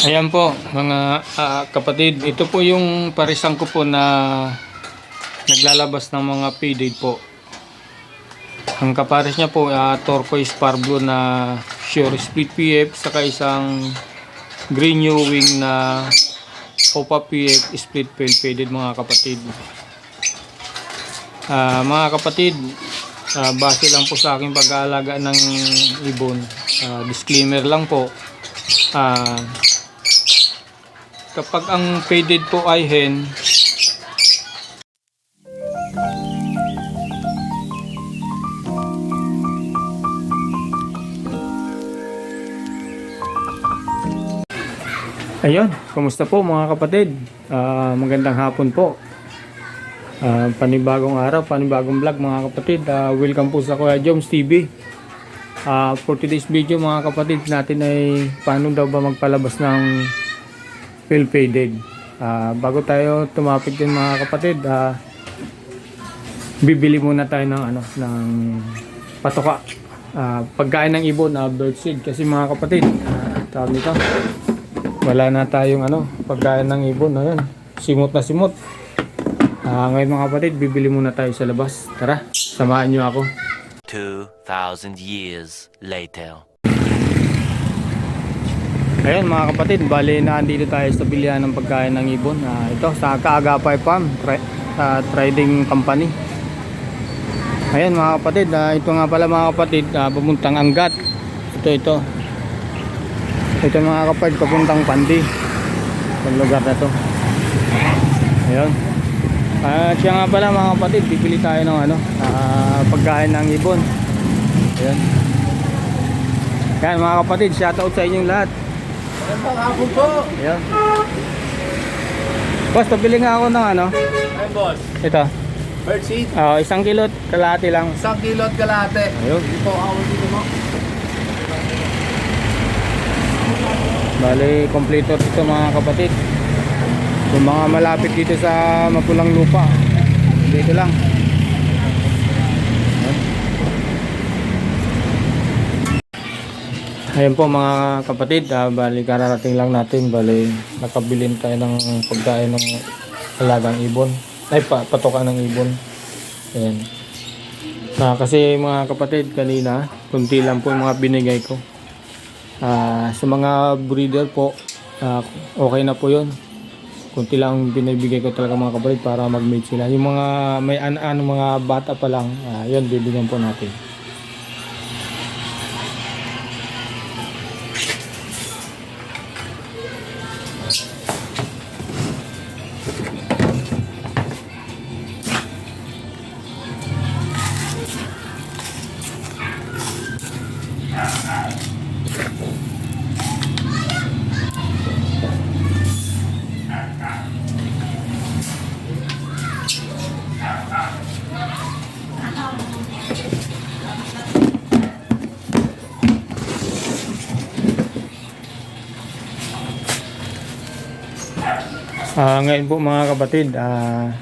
Ayan po, mga ah, kapatid, ito po yung parisang ko po na naglalabas ng mga p po. Ang kapares niya po, ah, turquoise blue na sure split PF, saka isang green new wing na Opa PF split pale faded mga kapatid. Ah, mga kapatid, ah, base lang po sa aking pag-aalaga ng ibon. Ah, disclaimer lang po. Ah, kapag ang faded po ay hen, Ayun, kumusta po mga kapatid? Ah, magandang hapon po. Ah, panibagong araw, panibagong vlog mga kapatid. Ah, welcome po sa Kuya Joms TV. Ah, for today's video mga kapatid natin ay paano daw ba magpalabas ng fill faded. Ah, bago tayo tumapit din mga kapatid, ah, bibili muna tayo ng ano ng patoka. Ah, pagkain ng ibon na bird seed kasi mga kapatid, ah, tawag nito. Wala na tayong ano, pagkain ng ibon ayun. Simot na simot. Ah, ngayon mga kapatid, bibili muna tayo sa labas. Tara, samahan niyo ako. 2,000 years later. Ayun mga kapatid, bali na andito tayo sa bilihan ng pagkain ng ibon. Ah, ito sa Kaagapay Farm, tra- sa trading company. Ayun mga kapatid, ah, ito nga pala mga kapatid, ah, papuntang Angat. Ito ito. Ito mga kapatid, papuntang Pandi. Itong lugar na to. Ayun. At siya nga pala mga kapatid, bibili tayo ng ano, ah, pagkain ng ibon. Ayun. Yan mga kapatid, shoutout sa inyong lahat. Magandang hapon po. Ayan. Boss, pabili nga ako ng ano, Ay, boss. ito. Birdseed. Oh, isang kilo at kalahati lang. Isang kilo at kalate. Ayun. Hindi po ako dito mo. Bali, kompleto ito mga kapatid. Yung mga malapit dito sa mapulang lupa. Dito lang. Ayan po mga kapatid, ah, bali kararating lang natin, bali nakabilin tayo ng pagkain ng alagang ibon. Ay, pa, patoka ng ibon. Ayan. Ah, kasi mga kapatid, kanina, kunti lang po yung mga binigay ko. Ah, sa mga breeder po, ah, okay na po yun. Kunti lang binibigay ko talaga mga kapatid para mag-mate sila. Yung mga may an-ano mga bata pa lang, ah, yun bibigyan po natin. Ah, ngayon po mga kapatid, ah,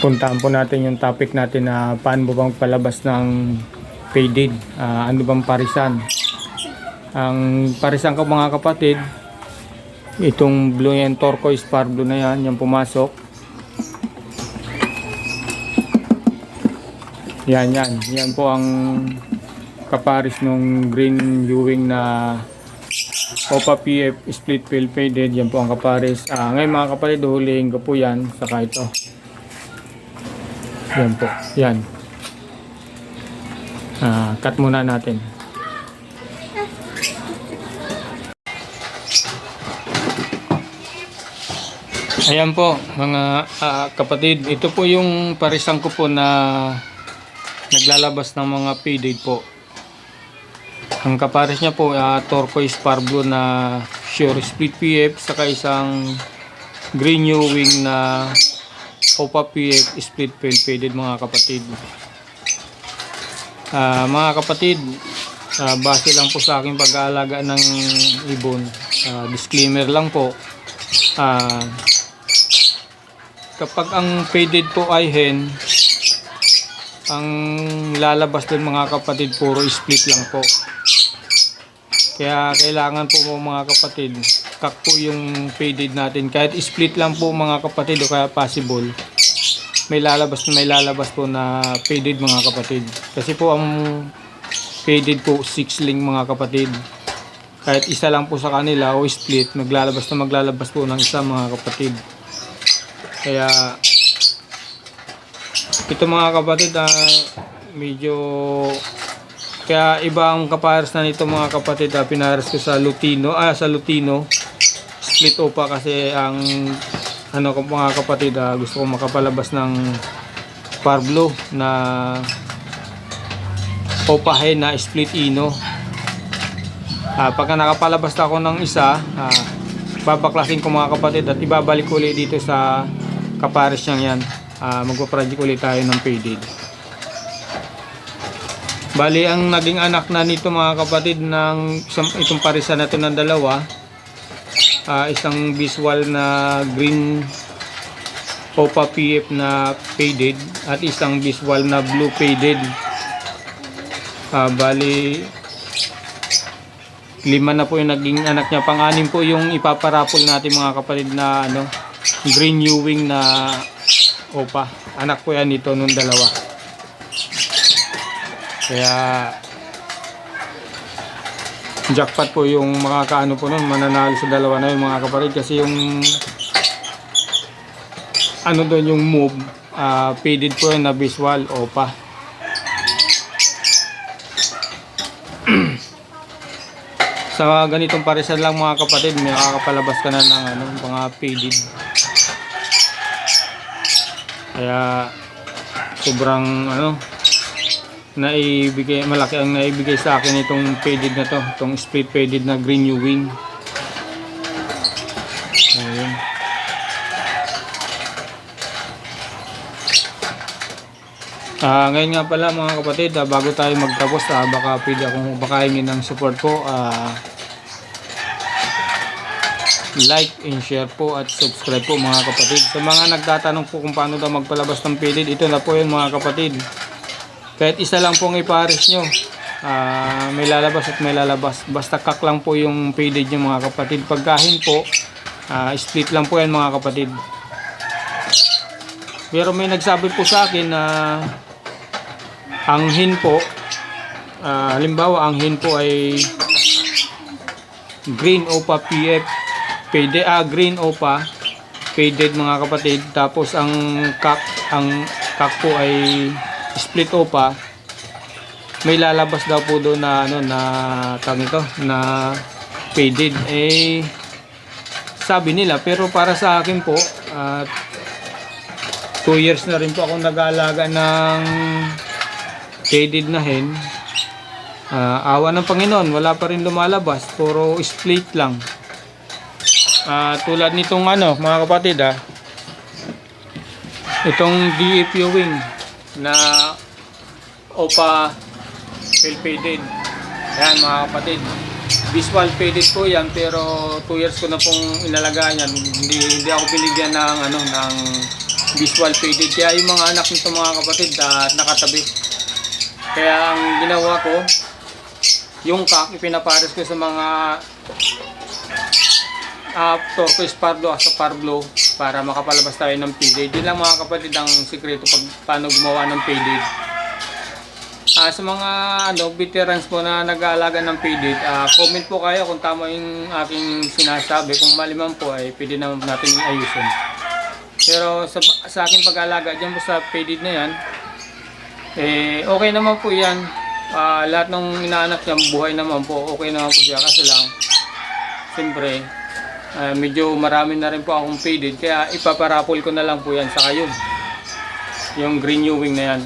puntaan po natin yung topic natin na paano ba bang palabas ng faded, Ah, ano bang parisan. Ang parisan ko mga kapatid, itong blue yan, turquoise par blue na yan, yung pumasok. Yan, yan. Yan po ang kaparis nung green Ewing na Opa PF split fill faded. Yan po ang kapares. Ah, ngayon mga kapatid, hulihin ko po yan. Saka ito. Yan po. Yan. Ah, cut muna natin. Ayan po mga ah, kapatid. Ito po yung parisang ko po na naglalabas ng mga p po. Ang kapares niya po, ah, turquoise par blue na sure split PF, saka isang green new wing na Opa PF split pale faded mga kapatid. Ah, mga kapatid, ah, base lang po sa aking pag-aalaga ng ibon. Ah, disclaimer lang po. Ah, kapag ang faded po ay hen, ang lalabas din mga kapatid puro split lang po Kaya kailangan po mo mga kapatid, kak po yung faded natin. Kahit split lang po mga kapatid o kaya possible, may lalabas may lalabas po na faded mga kapatid. Kasi po ang faded po 6 link mga kapatid. Kahit isa lang po sa kanila o split, maglalabas na maglalabas po ng isa mga kapatid. Kaya ito mga kapatid, ah, medyo kaya iba ang kapares na nito mga kapatid, ah, pinares ko sa Lutino, ah sa Lutino. Split opa kasi ang ano ko mga kapatid, ah, gusto ko makapalabas ng Parblo na opahe na split ino. Ah, pagka nakapalabas na ako ng isa, ah, babaklasin ko mga kapatid at ibabalik ulit dito sa kapares niyang yan. Ah, magpa-project ulit tayo ng faded. Bali, ang naging anak na nito mga kapatid ng itong parisa na to ng dalawa, ah, isang visual na green Opa PF na faded at isang visual na blue faded. Ah, bali, lima na po yung naging anak niya. Pang-anim po yung ipaparapol natin mga kapatid na ano, green Ewing na opa. Anak po yan nito nung dalawa. Kaya jackpot po yung mga kaano po nun, mananalo sa dalawa na yung mga kapatid kasi yung ano doon yung move, ah faded po yun na visual opa. sa ganitong parisan lang mga kapatid, may makakapalabas ka na ng ano, mga faded. Kaya sobrang ano naibigay malaki ang naibigay sa akin itong faded na to, itong split faded na green new wing. Ayun. Ah, ngayon nga pala mga kapatid, ah, bago tayo magtapos, ah, baka pwede akong baka hingin ng support ko. Ah, like and share po at subscribe po mga kapatid. Sa mga nagtatanong po kung paano daw magpalabas ng pilid, ito na po yun mga kapatid. Kahit isa lang pong ipares nyo, ah, may lalabas at may lalabas. Basta kak lang po yung pilid nyo mga kapatid. Pagkahin po, ah, split lang po yan mga kapatid. Pero may nagsabi po sa akin na ang hin po, ah, halimbawa ang hin po ay green opa PF faded ah green opa faded mga kapatid tapos ang kak ang kak po ay split opa may lalabas daw po doon na ano na tawag nito na faded eh sabi nila pero para sa akin po at 2 years na rin po ako nag-aalaga ng faded na hen Ah, awa ng Panginoon, wala pa rin lumalabas, puro split lang. Ah, tulad nitong ano, mga kapatid ah. Itong DAP wing na OPA well faded. Yan mga kapatid. Visual faded po yan pero 2 years ko na pong inalagaan yan. Hindi, hindi ako binigyan ng ano ng visual faded. Kaya yung mga anak nito mga kapatid ah, nakatabi. Kaya ang ginawa ko, yung kak ipinapares ko sa mga uh, turquoise pardo at sa parblo para makapalabas tayo ng faded. Yun lang mga kapatid ang sikreto pag paano gumawa ng faded. Ah, sa mga ano, veterans po na nag-aalaga ng faded, ah, comment po kayo kung tama yung aking sinasabi. Kung maliman po ay pwede naman natin ayusin. Pero sa, sa aking pag-aalaga dyan po sa faded na yan, eh, okay naman po yan. Ah, lahat ng inaanak niya, buhay naman po. Okay naman po siya. Kasi lang, siyempre, ah, medyo marami na rin po akong faded. Kaya ipaparapol ko na lang po yan sa kayo. Yung green new wing na yan.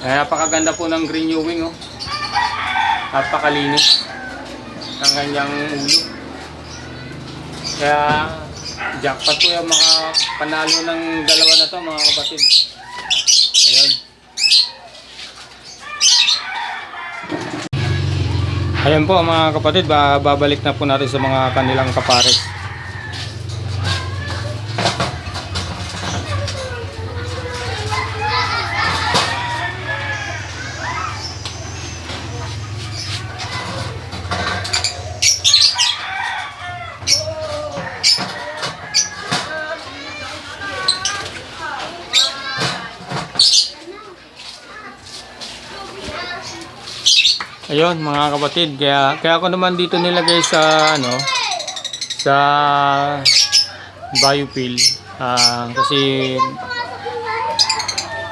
Kaya napakaganda po ng green new wing. Oh. Napakalinis. Ang kanyang ulo. Kaya jackpot po yung mga panalo ng dalawa na to mga kapatid. Ayan po mga kapatid, ba- babalik na po natin sa mga kanilang kapares. Ayun mga kapatid, kaya kaya ako naman dito nilagay sa ano sa biopil Ah, kasi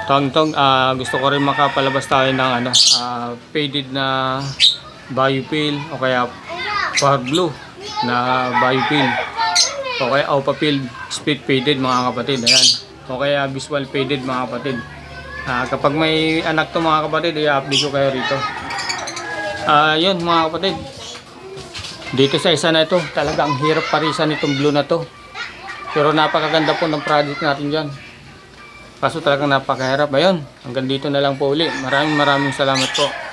tong tong ah, gusto ko rin makapalabas tayo ng ano ah, faded na biopil o kaya power blue na biopil o kaya opapil split faded mga kapatid. Ayan. O kaya visual faded mga kapatid. Ah, kapag may anak to mga kapatid i-update ko kayo rito Ah, yun mga kapatid. Dito sa isa na ito, talagang hirap parisan itong blue na to. Pero napakaganda po ng project natin dyan. Kaso talagang napakahirap. Ayun, hanggang dito na lang po uli. Maraming maraming salamat po.